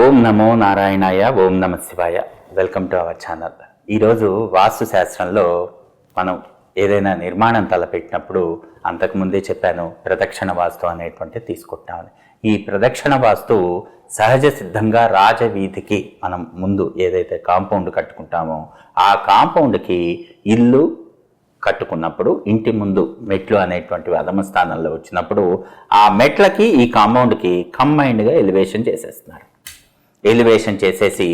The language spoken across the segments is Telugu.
ఓం నమో నారాయణాయ ఓం నమ శివాయ. వెల్కమ్ టు అవర్ ఛానల్ ఈరోజు వాస్తు శాస్త్రంలో మనం ఏదైనా నిర్మాణం తలపెట్టినప్పుడు అంతకుముందే చెప్పాను ప్రదక్షిణ వాస్తు అనేటువంటి తీసుకుంటామని. ఈ ప్రదక్షిణ వాస్తు సహజ సిద్ధంగా రాజవీధికి మనం ముందు ఏదైతే కాంపౌండ్ కట్టుకుంటామో ఆ కాంపౌండ్కి ఇల్లు కట్టుకున్నప్పుడు ఇంటి ముందు మెట్లు అనేటువంటివి అధమ స్థానంలో వచ్చినప్పుడు ఆ మెట్లకి ఈ కాంపౌండ్కి కంబైన్డ్గా ఎలివేషన్ చేసేస్తున్నారు. ఎలివేషన్ చేసేసి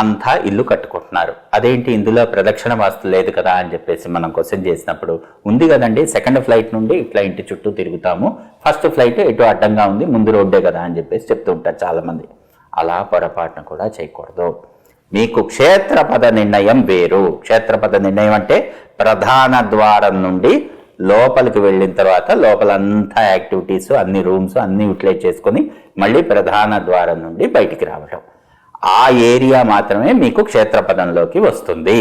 అంతా ఇల్లు కట్టుకుంటున్నారు. అదేంటి ఇందులో ప్రదక్షిణ వాస్తు లేదు కదా అని చెప్పేసి మనం క్వశ్చన్ చేసినప్పుడు ఉంది కదండి సెకండ్ ఫ్లైట్ నుండి ఇట్లా ఇంటి చుట్టూ తిరుగుతాము ఫస్ట్ ఫ్లైట్ ఎటు అడ్డంగా ఉంది ముందు రోడ్డే కదా అని చెప్పేసి చెప్తూ ఉంటారు చాలామంది. అలా పొరపాటున కూడా చేయకూడదు. మీకు క్షేత్రపద నిర్ణయం వేరు. క్షేత్రపద నిర్ణయం అంటే ప్రధాన ద్వారం నుండి లోపలికి వెళ్ళిన తర్వాత లోపలంతా యాక్టివిటీస్ అన్ని రూమ్స్ అన్ని యూటిలైజ్ చేసుకొని మళ్ళీ ప్రధాన ద్వారం నుండి బయటికి రావటం. ఆ ఏరియా మాత్రమే మీకు క్షేత్రపదంలోకి వస్తుంది.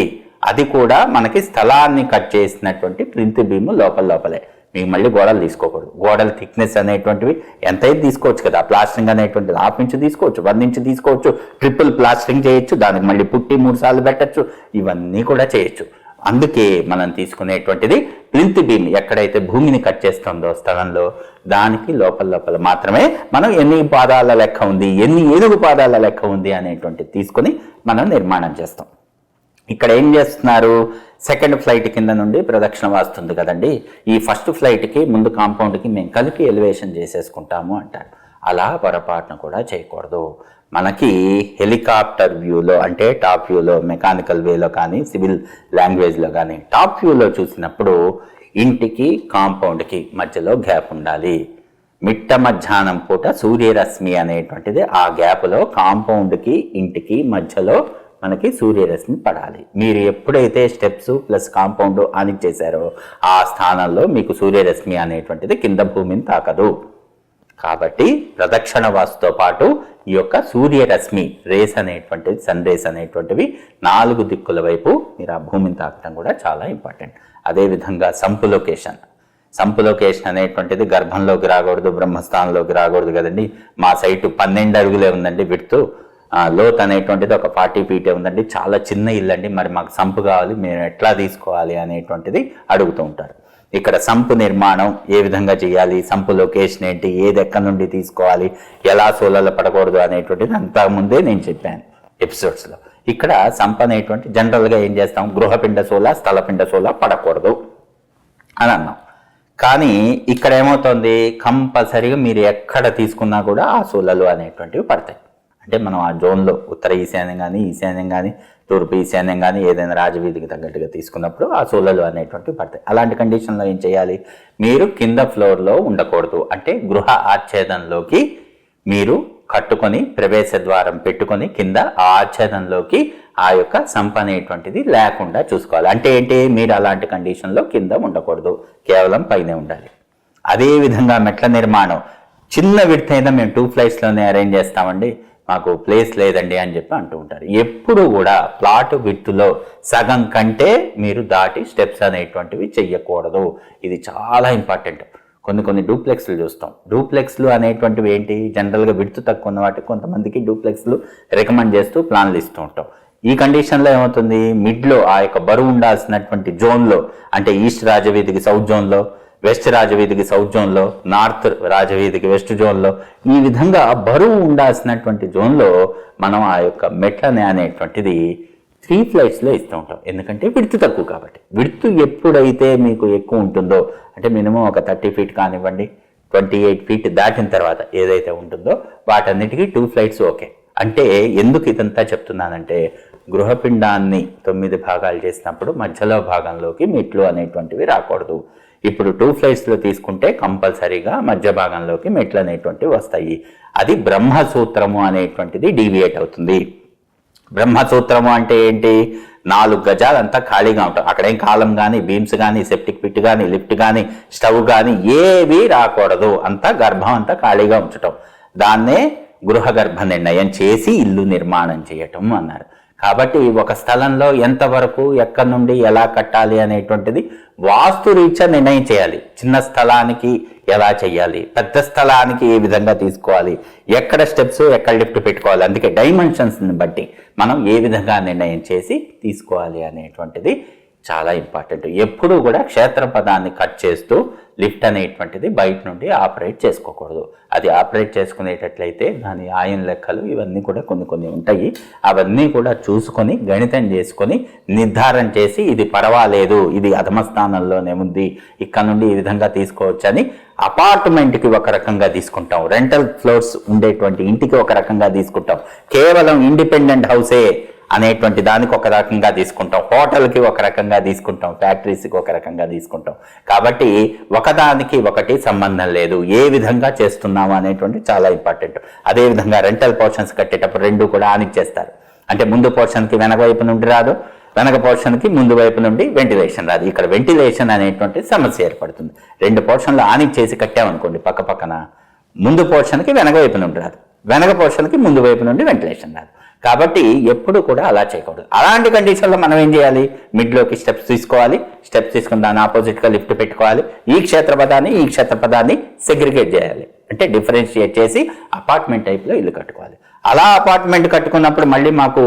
అది కూడా మనకి స్థలాన్ని కట్ చేసినటువంటి ప్రింట్ భీము లోపల లోపలే. మీకు మళ్ళీ గోడలు తీసుకోకూడదు. గోడల థిక్నెస్ అనేటువంటివి ఎంతైతే తీసుకోవచ్చు కదా ప్లాస్టరింగ్ అనేటువంటిది హాఫ్ ఇంచ్ తీసుకోవచ్చు వన్ ఇంచ్ తీసుకోవచ్చు ట్రిపుల్ ప్లాస్టరింగ్ చేయొచ్చు దానికి మళ్ళీ పుట్టి మూడు సార్లు పెట్టచ్చు ఇవన్నీ కూడా చేయొచ్చు. అందుకే మనం తీసుకునేటువంటిది ప్లింత్ బీమ్ ఎక్కడైతే భూమిని కట్ చేస్తుందో స్థలంలో దానికి లోపల లోపల మాత్రమే మనం ఎన్ని పాదాల లెక్క ఉంది ఎన్ని ఏనుగు పాదాల లెక్క ఉంది అనేటువంటిది తీసుకొని మనం నిర్మాణం చేస్తాం. ఇక్కడ ఏం చేస్తున్నారు? సెకండ్ ఫ్లైట్ కింద నుండి ప్రదక్షిణ వాస్తుంది కదండి. ఈ ఫస్ట్ ఫ్లైట్కి ముందు కాంపౌండ్కి మేము కలిపి ఎలివేషన్ చేసేసుకుంటాము అంటారు. అలా పొరపాటున కూడా చేయకూడదు. మనకి హెలికాప్టర్ వ్యూలో అంటే టాప్ వ్యూలో మెకానికల్ వేలో కానీ సివిల్ లాంగ్వేజ్లో కానీ టాప్ వ్యూలో చూసినప్పుడు ఇంటికి కాంపౌండ్కి మధ్యలో గ్యాప్ ఉండాలి. మిట్ట మధ్యాహ్నం పూట సూర్యరశ్మి అనేటువంటిది ఆ గ్యాప్లో కాంపౌండ్కి ఇంటికి మధ్యలో మనకి సూర్యరశ్మి పడాలి. మీరు ఎప్పుడైతే స్టెప్స్ ప్లస్ కాంపౌండ్ ఆన్ చేశారో ఆ స్థానంలో మీకు సూర్యరశ్మి అనేటువంటిది కింద భూమిని తాకదు. కాబట్టి ప్రదక్షిణ వాస్తుతో పాటు ఈ యొక్క సూర్యరశ్మి రేస్ అనేటువంటివి సన్ రేస్ అనేటువంటివి నాలుగు దిక్కుల వైపు మీరు ఆ భూమిని తాకడం కూడా చాలా ఇంపార్టెంట్. అదేవిధంగా సంపు లొకేషన్. సంపు లొకేషన్ అనేటువంటిది గర్భంలోకి రాకూడదు బ్రహ్మస్థానంలోకి రాకూడదు కదండి. మా సైటు పన్నెండు అడుగులే ఉందండి విడుతూ. లోత్ అనేటువంటిది ఒక ఫార్టీ ఫీటే ఉందండి. చాలా చిన్న ఇల్లు అండి మరి మాకు సంపు కావాలి మేము ఎట్లా తీసుకోవాలి అనేటువంటిది అడుగుతూ ఉంటారు. ఇక్కడ సంపు నిర్మాణం ఏ విధంగా చేయాలి? సంపు లొకేషన్ ఏంటి? ఏది ఎక్కడి నుండి తీసుకోవాలి? ఎలా సోలాలు పడకూడదు అనేటువంటిది అంతా ముందే నేను చెప్పాను ఎపిసోడ్స్లో ఇక్కడ సంప అనేటువంటి జనరల్గా ఏం చేస్తాం? గృహపిండ సోల స్థలపిండ సోల పడకూడదు అని అన్నాం. కానీ ఇక్కడ ఏమవుతుంది? కంపల్సరీగా మీరు ఎక్కడ తీసుకున్నా కూడా ఆ సోలలు అనేటువంటివి పడతాయి. అంటే మనం ఆ జోన్లో ఉత్తర ఈశాన్యం కానీ ఈశాన్యం కానీ తూర్పు ఈశాన్యం కానీ ఏదైనా రాజవీధికి తగ్గట్టుగా తీసుకున్నప్పుడు ఆ సోలలు అనేటువంటివి పడతాయి. అలాంటి కండిషన్లో ఏం చేయాలి? మీరు కింద ఫ్లోర్లో ఉండకూడదు. అంటే గృహ ఆచ్ఛేదంలోకి మీరు కట్టుకొని ప్రవేశ ద్వారం పెట్టుకొని కింద ఆ ఆచ్ఛేదంలోకి ఆ యొక్క సంప అనేటువంటిది లేకుండా చూసుకోవాలి. అంటే ఏంటి? మీరు అలాంటి కండిషన్లో కింద ఉండకూడదు. కేవలం పైనే ఉండాలి. అదే విధంగా మెట్ల నిర్మాణం. చిన్న విడత అయినా మేము టూ ఫ్లైట్స్లోనే అరేంజ్ చేస్తామండి. మాకు ప్లేస్ లేదండి అని చెప్పి అంటూ ఉంటారు. ఎప్పుడు కూడా ప్లాట్ విత్తులో సగం కంటే మీరు దాటి స్టెప్స్ అనేటువంటివి చెయ్యకూడదు. ఇది చాలా ఇంపార్టెంట్ కొన్ని కొన్ని డూప్లెక్స్లు చూస్తాం. డూప్లెక్స్లు అనేటువంటివి ఏంటి? జనరల్గా విడుతు తక్కువ ఉన్న వాటికి కొంతమందికి డూప్లెక్స్లు రికమెండ్ చేస్తూ ప్లాన్లు ఇస్తూ ఉంటాం. ఈ కండిషన్లో ఏమవుతుంది? మిడ్లో ఆ యొక్క బరువు ఉండాల్సినటువంటి జోన్లో అంటే ఈస్ట్ రాజవీధికి సౌత్ జోన్లో వెస్ట్ రాజవీధికి సౌత్ జోన్లో నార్త్ రాజవీధికి వెస్ట్ జోన్లో ఈ విధంగా బరువు ఉండాల్సినటువంటి జోన్లో మనం ఆ యొక్క మెట్లని అనేటువంటిది త్రీ ఫ్లైట్స్లో ఇస్తూ ఉంటాం. ఎందుకంటే విడుతు తక్కువ కాబట్టి. విడుతు ఎప్పుడైతే మీకు ఎక్కువ ఉంటుందో అంటే మినిమం ఒక థర్టీ ఫీట్ కానివ్వండి ట్వంటీ ఎయిట్ ఫీట్ దాటిన తర్వాత ఏదైతే ఉంటుందో వాటన్నిటికీ టూ ఫ్లైట్స్ ఓకే అంటే ఎందుకు ఇదంతా చెప్తున్నానంటే గృహపిండాన్ని తొమ్మిది భాగాలు చేసినప్పుడు మధ్యలో భాగంలోకి మెట్లు అనేటువంటివి రాకూడదు. ఇప్పుడు టూ ఫ్లైట్స్లో తీసుకుంటే కంపల్సరీగా మధ్య భాగంలోకి మెట్లు అనేటువంటివి వస్తాయి. అది బ్రహ్మసూత్రము అనేటువంటిది డీవియేట్ అవుతుంది. బ్రహ్మసూత్రము అంటే ఏంటి? నాలుగు గజాలు అంతా ఖాళీగా ఉంటాయి. అక్కడేం కాలం కానీ బీమ్స్ కానీ సెప్టిక్ పిట్ కానీ లిఫ్ట్ కానీ స్టవ్ కానీ ఏవి రాకూడదు. అంతా గర్భం అంతా ఖాళీగా ఉంచటం. దాన్నే గృహగర్భ నిర్ణయం చేసి ఇల్లు నిర్మాణం చేయటం అన్నారు. కాబట్టి ఒక స్థలంలో ఎంతవరకు ఎక్కడి నుండి ఎలా కట్టాలి అనేటువంటిది వాస్తు రీత్యా నిర్ణయం చేయాలి. చిన్న స్థలానికి ఎలా చేయాలి? పెద్ద స్థలానికి ఏ విధంగా తీసుకోవాలి? ఎక్కడ స్టెప్స్ ఎక్కడ లిఫ్ట్ పెట్టుకోవాలి? అందుకే డైమెన్షన్స్ని బట్టి మనం ఏ విధంగా నిర్ణయం చేసి తీసుకోవాలి అనేటువంటిది చాలా ఇంపార్టెంట్ ఎప్పుడూ కూడా క్షేత్ర పదాన్ని కట్ చేస్తూ లిఫ్ట్ అనేటువంటిది బయట నుండి ఆపరేట్ చేసుకోకూడదు. అది ఆపరేట్ చేసుకునేటట్లయితే దాని ఆయన లెక్కలు ఇవన్నీ కూడా కొన్ని కొన్ని ఉంటాయి. అవన్నీ కూడా చూసుకొని గణితం చేసుకొని నిర్ధారణ చేసి ఇది పర్వాలేదు ఇది అధమస్థానంలోనే ఉంది ఇక్కడ నుండి ఈ విధంగా తీసుకోవచ్చని అపార్ట్మెంట్కి ఒక రకంగా తీసుకుంటాం. రెంటల్ ఫ్లోర్స్ ఉండేటువంటి ఇంటికి ఒక రకంగా తీసుకుంటాం. కేవలం ఇండిపెండెంట్ హౌసే అనేటువంటి దానికి ఒక రకంగా తీసుకుంటాం. హోటల్కి ఒక రకంగా తీసుకుంటాం. ఫ్యాక్టరీస్కి ఒక రకంగా తీసుకుంటాం. కాబట్టి ఒకదానికి ఒకటి సంబంధం లేదు. ఏ విధంగా చేస్తున్నాము అనేటువంటి చాలా ఇంపార్టెంట్. అదేవిధంగా రెంటల్ పోర్షన్స్ కట్టేటప్పుడు రెండు కూడా ఆనిచ్చేస్తారు అంటే ముందు పోర్షన్కి వెనక వైపు నుండి రాదు. వెనక పోర్షన్కి ముందు వైపు నుండి వెంటిలేషన్ రాదు. ఇక్కడ వెంటిలేషన్ అనేటువంటి సమస్య ఏర్పడుతుంది. రెండు పోర్షన్లు ఆనిచ్చేసి కట్టామనుకోండి పక్క పక్కన ముందు పోర్షన్కి వెనక వైపు నుండి రాదు. వెనక పోర్షన్కి ముందు వైపు నుండి వెంటిలేషన్ రాదు. కాబట్టి ఎప్పుడు కూడా అలా చేయకూడదు. అలాంటి కండిషన్లో మనం ఏం చేయాలి? మిడ్లోకి స్టెప్స్ తీసుకోవాలి. స్టెప్స్ తీసుకుని దాని ఆపోజిట్గా లిఫ్ట్ పెట్టుకోవాలి. ఈ క్షేత్రపదాన్ని ఈ క్షేత్రపదాన్ని సెగ్రిగేట్ చేయాలి. అంటే డిఫరెన్షియేట్ చేసి అపార్ట్మెంట్ టైప్లో ఇల్లు కట్టుకోవాలి. అలా అపార్ట్మెంట్ కట్టుకున్నప్పుడు మళ్ళీ మాకు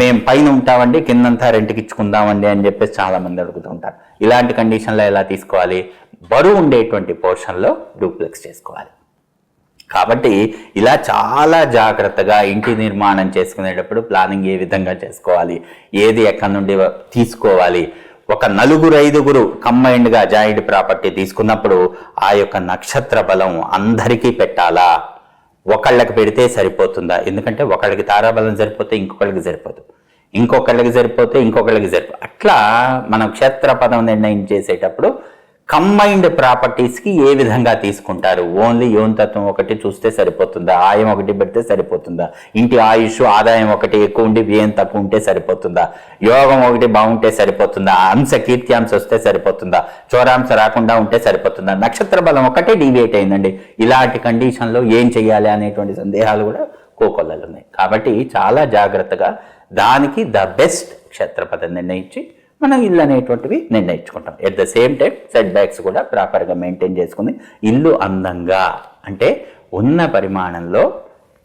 మేము పైన ఉంటామండి కిందంతా రెంట్కి ఇచ్చుకుందామండి అని చెప్పేసి చాలా మంది అడుగుతూ ఉంటారు. ఇలాంటి కండిషన్లో ఎలా తీసుకోవాలి? బరువు ఉండేటువంటి పోర్షన్లో డూప్లెక్స్ చేసుకోవాలి. కాబట్టి ఇలా చాలా జాగ్రత్తగా ఇంటి నిర్మాణం చేసుకునేటప్పుడు ప్లానింగ్ ఏ విధంగా చేసుకోవాలి? ఏది ఎక్కడి నుండి తీసుకోవాలి? ఒక నలుగురు ఐదుగురు కంబైన్డ్గా జాయింట్ ప్రాపర్టీ తీసుకున్నప్పుడు ఆ యొక్క నక్షత్ర బలం అందరికీ పెట్టాలా? ఒకళ్ళకి పెడితే సరిపోతుందా? ఎందుకంటే ఒకళ్ళకి తారాబలం సరిపోతే ఇంకొకళ్ళకి సరిపోదు. ఇంకొకళ్ళకి సరిపోతే ఇంకొకళ్ళకి సరిపో అట్లా మనం క్షేత్ర పదం నిర్ణయం చేసేటప్పుడు కంబైన్డ్ ప్రాపర్టీస్కి ఏ విధంగా తీసుకుంటారు? ఓన్లీ యోనతత్వం ఒకటి చూస్తే సరిపోతుందా? ఆయం ఒకటి పెడితే సరిపోతుందా? ఇంటి ఆయుష్ ఆదాయం ఒకటి ఎక్కువ ఉండి వ్యయం తక్కువ ఉంటే సరిపోతుందా? యోగం ఒకటి బాగుంటే సరిపోతుందా? అంశ కీర్త్యాంశ వస్తే సరిపోతుందా? చోరాంశ రాకుండా ఉంటే సరిపోతుందా? నక్షత్ర బలం ఒకటే డీవియేట్ అయిందండి. ఇలాంటి కండిషన్లో ఏం చేయాలి అనేటువంటి సందేహాలు కూడా కోకొల్లలు ఉన్నాయి కాబట్టి చాలా జాగ్రత్తగా దానికి ద బెస్ట్ క్షేత్రపదం నిర్ణయించి మనం ఇల్లు అనేటువంటివి నిర్ణయించుకుంటాం. At the same time setbacks కూడా ప్రాపర్గా మెయింటైన్ చేసుకుని ఇల్లు అందంగా అంటే ఉన్న పరిమాణంలో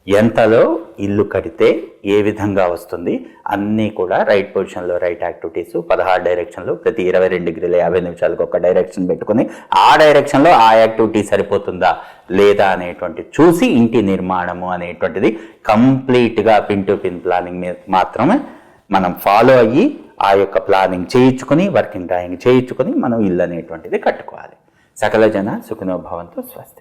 ఎంతలో ఇల్లు కడితే ఏ విధంగా వస్తుంది అన్నీ కూడా రైట్ పొజిషన్లో రైట్ యాక్టివిటీస్ పదహారు డైరెక్షన్లో ప్రతి ఇరవై రెండు డిగ్రీల యాభై నిమిషాలకు ఒక డైరెక్షన్ పెట్టుకుని ఆ డైరెక్షన్లో ఆ యాక్టివిటీ సరిపోతుందా లేదా అనేటువంటి చూసి ఇంటి నిర్మాణము అనేటువంటిది కంప్లీట్గా పిన్ టు పిన్ ప్లానింగ్ మీద మాత్రమే మనం ఫాలో అయ్యి ఆ యొక్క ప్లానింగ్ చేయించుకొని వర్కింగ్ డ్రాయింగ్ చేయించుకొని మనం ఇల్లు అనేటువంటిది కట్టుకోవాలి. సకల జన సుఖనోభవంతో స్వస్తి.